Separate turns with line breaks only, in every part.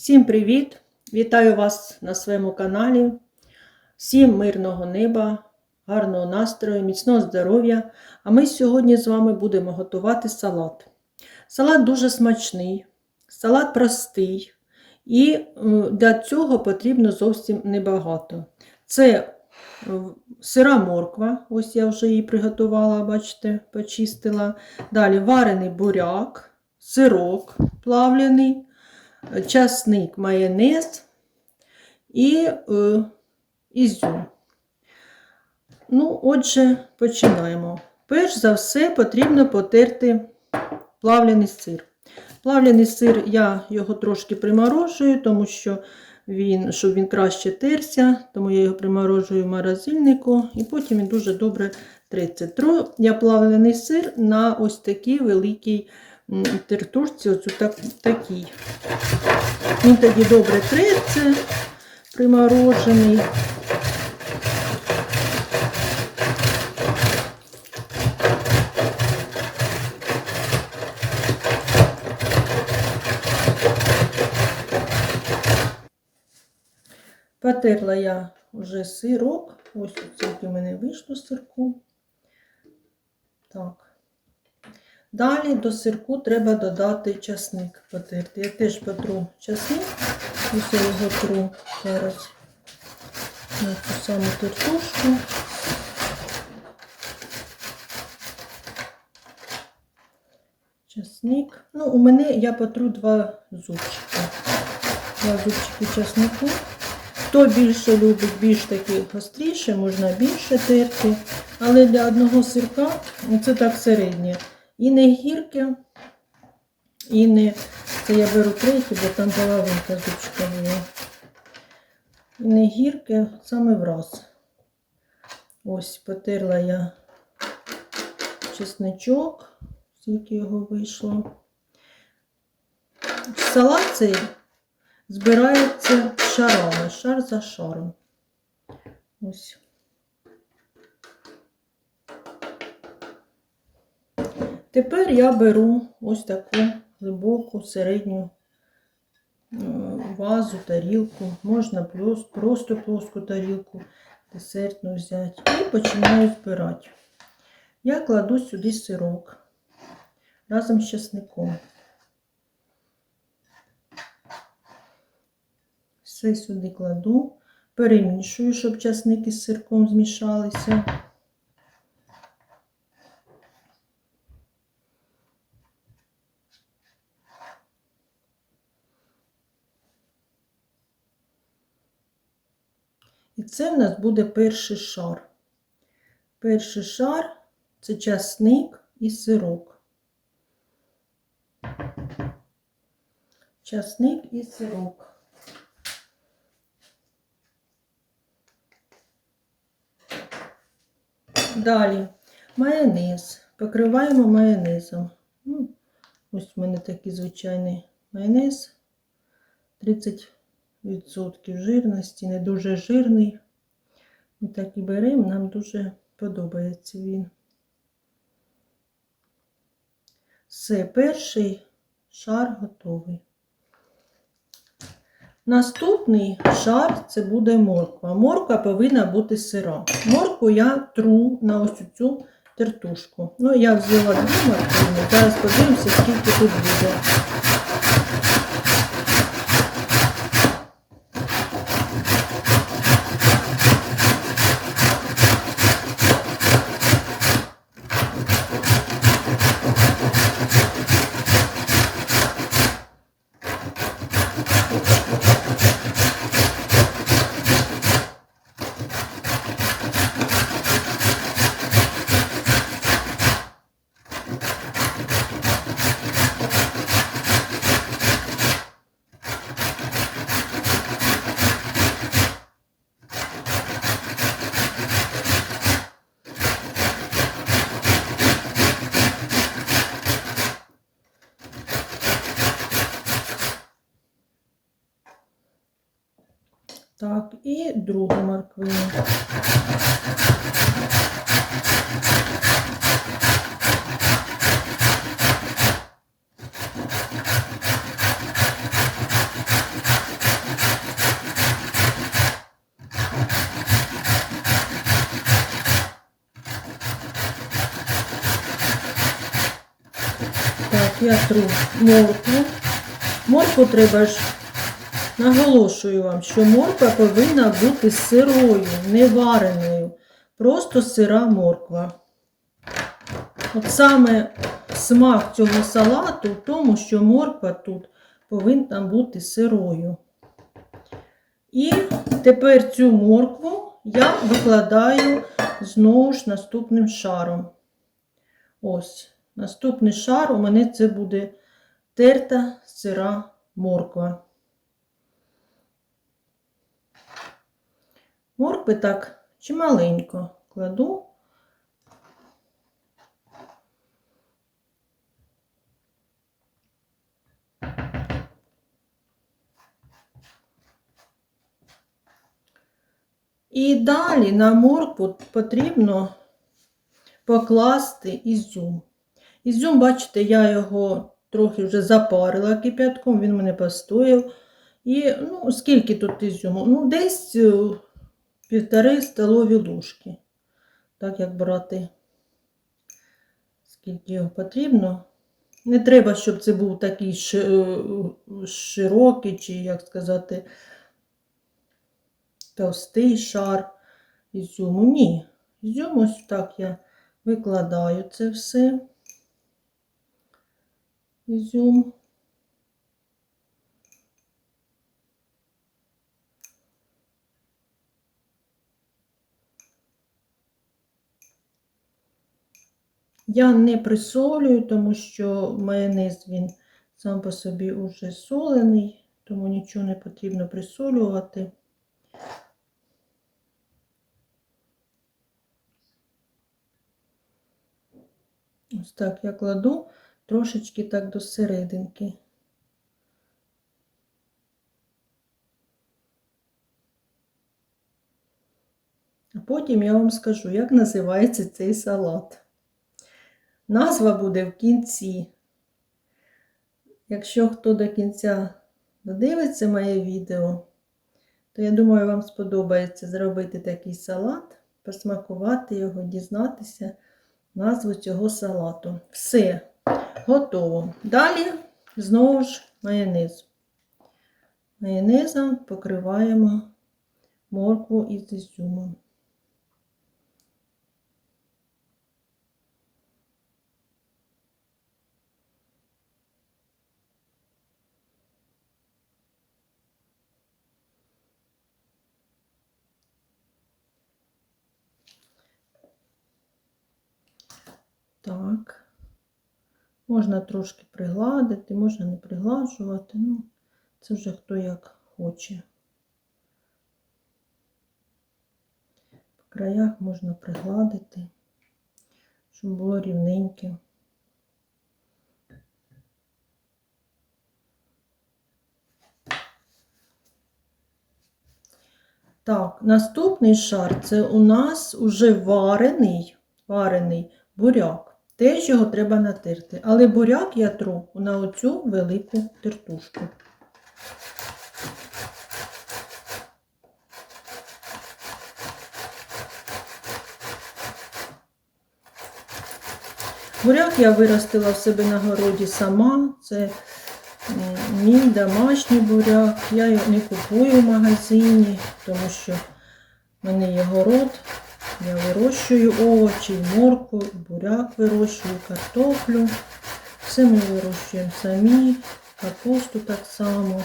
Всім привіт! Вітаю вас на своєму каналі. Всім мирного неба, гарного настрою, міцного здоров'я. А ми сьогодні з вами будемо готувати салат. Салат дуже смачний, салат простий, і для цього потрібно зовсім небагато. Це е, сира морква, ось я вже її приготувала, бачите, почистила. Далі варений буряк, сирок плавлений часник, майонез і е, ізюм. Ну, отже, починаємо. Перш за все, потрібно потерти плавлений сир. Плавлений сир, я його трошки приморожую, тому що він, щоб він краще терся, тому я його приморожую в морозильнику, і потім він дуже добре триться. Тру я плавлений сир на ось такий великий тертушці, оцю так, такий. Він тоді добре треться, приморожений. Потерла я вже сирок. Ось скільки в мене вийшло сирку. Так. Далі до сирку треба додати часник потерти. Я теж потру часник, я його тру зараз на цю саму тертушку. Часник. Ну, у мене я потру два зубчики. Два зубчики часнику. Хто більше любить, більш таки гостріше, можна більше терти. Але для одного сирка це так середнє. І не гірке, і не... Це я беру третє, бо там половинка зубчика була. І не гірке, саме враз. Ось потерла я чесничок, скільки його вийшло. Салат цей збирається шарами, шар за шаром. Ось. Тепер я беру ось таку глибоку середню е, вазу, тарілку, можна просто плоску тарілку десертну взяти і починаю збирати. Я кладу сюди сирок разом з часником. Все сюди кладу, перемішую, щоб часник із сирком змішалися. І це в нас буде перший шар. Перший шар це часник і сирок. Часник і сирок. Далі майонез. Покриваємо майонезом. Ну, Ось в мене такий звичайний майонез. 30 відсотків жирності, не дуже жирний. Ми так і беремо, нам дуже подобається він. Все, перший шар готовий. Наступний шар це буде морква. Морква повинна бути сира. Моркву я тру на ось цю тертушку. Ну, я взяла дві морквини, зараз подивимося, скільки тут буде. і другу морквину. Так, я тру моркву. Моркву треба ж наголошую вам, що морква повинна бути сирою, не вареною. Просто сира морква. От саме смак цього салату в тому, що морква тут повинна бути сирою. І тепер цю моркву я викладаю знову ж наступним шаром. Ось, наступний шар у мене це буде терта сира морква. Моркви так чималенько кладу. І далі на моркву потрібно покласти ізюм. Ізюм, бачите, я його трохи вже запарила кип'ятком, він мене постояв. І ну, скільки тут ізюму? Ну, десь е, півтори столові ложки. Так як брати, скільки його потрібно. Не треба, щоб це був такий е, широкий, чи, як сказати, товстий шар ізюму. Ні. Ізюм ось так я викладаю це все. Ізюм. Я не присолюю, тому що майонез він сам по собі уже солений, тому нічого не потрібно присолювати. Ось так я кладу трошечки так до серединки. А потім я вам скажу, як називається цей салат. Назва буде в кінці. Якщо хто до кінця додивиться моє відео, то я думаю, вам сподобається зробити такий салат, посмакувати його, дізнатися назву цього салату. Все, готово. Далі знову ж майонез. Майонезом покриваємо моркву із ізюмом. Так. Можна трошки пригладити, можна не пригладжувати. Ну, це вже хто як хоче. По краях можна пригладити, щоб було рівненьке. Так, наступний шар це у нас уже варений, варений буряк. Теж його треба натерти. Але буряк я тру на оцю велику тертушку. Буряк я виростила в себе на городі сама. Це мій домашній буряк. Я його не купую в магазині, тому що в мене є город. Я вирощую овочі, морку, буряк вирощую, картоплю. Все ми вирощуємо самі, капусту так само.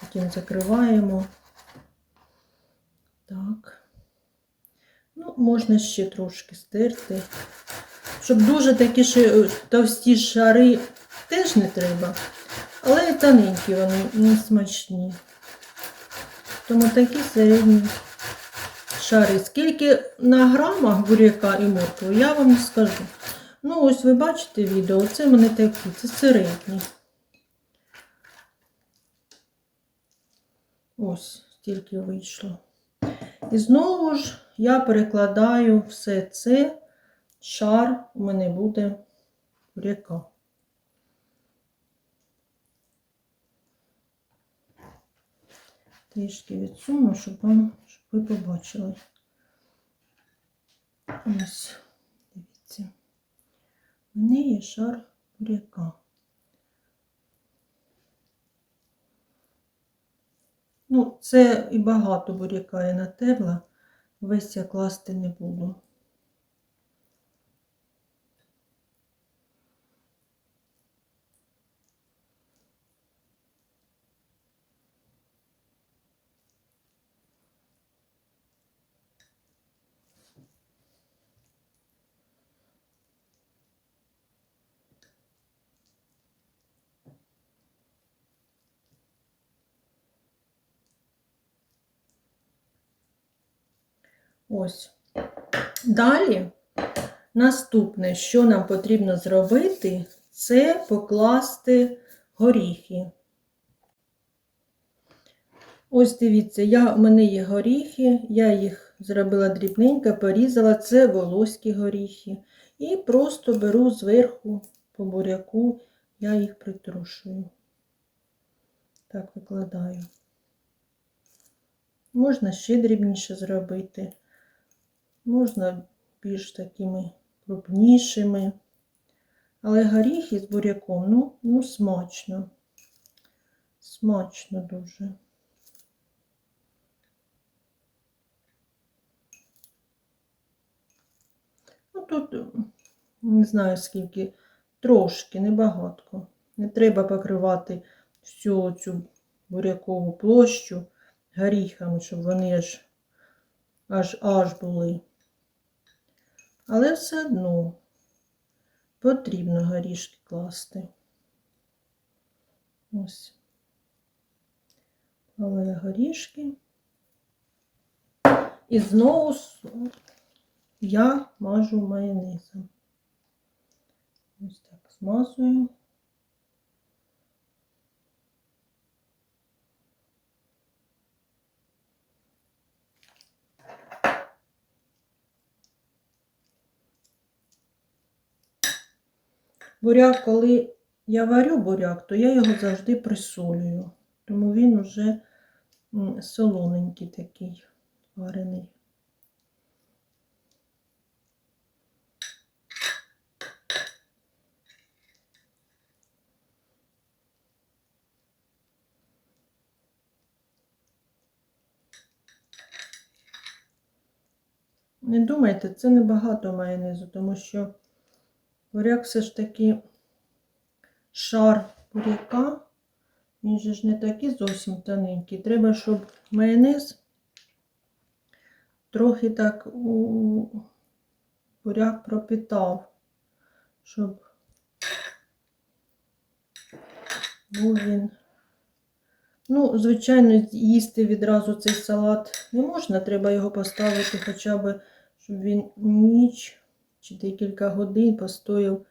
Потім закриваємо. Так. Ну, можна ще трошки стерти. Щоб дуже такі ши- товсті шари теж не треба. Але тоненькі вони не смачні. Тому такі середні шари. Скільки на грамах буряка і моркви, я вам скажу. Ну, ось ви бачите відео, це в мене такі, це середні. Ось стільки вийшло. І знову ж я перекладаю все це, шар у мене буде буряка. Трішки відсуну, щоб вам, ви побачили. Ось, дивіться. в неї є шар буряка. Ну, це і багато буряка я натерла, весь я класти не буду. Ось. Далі, наступне, що нам потрібно зробити, це покласти горіхи. Ось дивіться, я, у мене є горіхи, я їх зробила дрібненько, порізала, це волоські горіхи. І просто беру зверху по буряку, я їх притрушую. Так викладаю. Можна ще дрібніше зробити. Можна більш такими крупнішими. Але горіхи з буряком, ну, ну смачно. Смачно дуже. Ну, тут не знаю скільки, трошки, небагатко. Не треба покривати всю цю бурякову площу горіхами, щоб вони аж аж аж були. Але все одно потрібно горішки класти. Ось. Клала горішки. І знову я мажу майонезом. Ось так змазую. Буряк, коли я варю буряк, то я його завжди присолюю, тому він уже солоненький такий варений. Не думайте, це небагато майонезу, тому що буряк все ж таки шар буряка, він же ж не такий зовсім тоненький. Треба, щоб майонез трохи так у буряк пропитав, щоб був він. Ну, звичайно, їсти відразу цей салат не можна, треба його поставити хоча б, щоб він ніч чи декілька годин постояв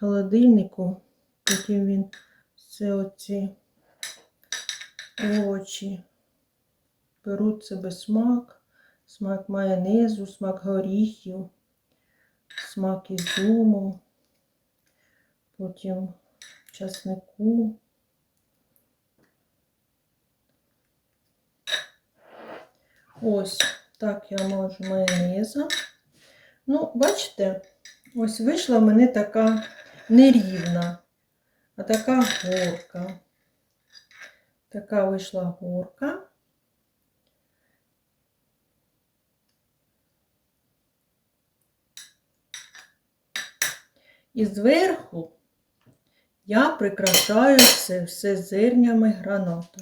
холодильнику, потім він все оці овочі беруть себе смак, смак майонезу, смак горіхів, смак ізюму, потім часнику. Ось так я можу майонезом. Ну, бачите, ось вийшла в мене така нерівна, а така горка. Така вийшла горка. І зверху я прикрашаю це все зернями гранату.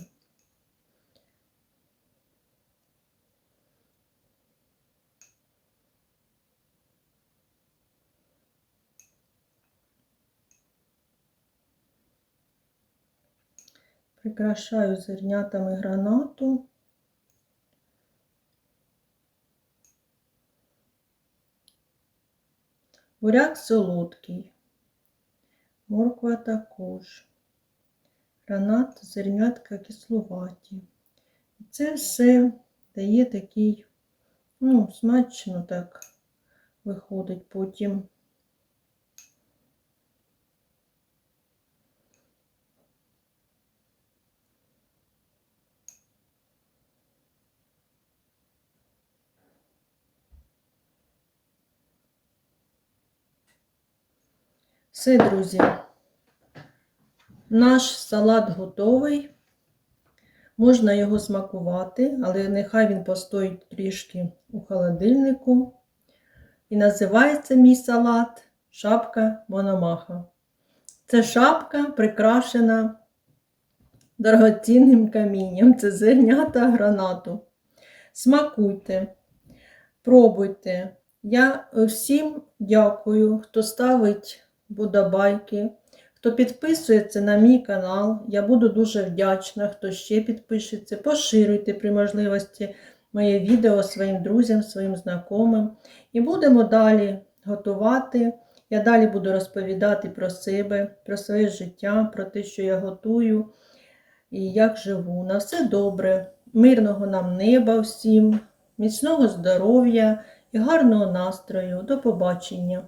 Прикрашаю зернятами гранату. Буряк солодкий, морква також, гранат, зернятка кисловаті. Це все дає такий, ну, смачно так виходить потім. Все, друзі, Наш салат готовий. Можна його смакувати, але нехай він постоїть трішки у холодильнику. І називається мій салат шапка Мономаха. Це шапка прикрашена дорогоцінним камінням. Це зернята гранату. Смакуйте, пробуйте. Я всім дякую, хто ставить подобайки, хто підписується на мій канал. Я буду дуже вдячна, хто ще підпишеться. Поширюйте при можливості моє відео своїм друзям, своїм знайомим. І будемо далі готувати. Я далі буду розповідати про себе, про своє життя, про те, що я готую і як живу. На все добре, мирного нам неба всім, міцного здоров'я і гарного настрою. До побачення!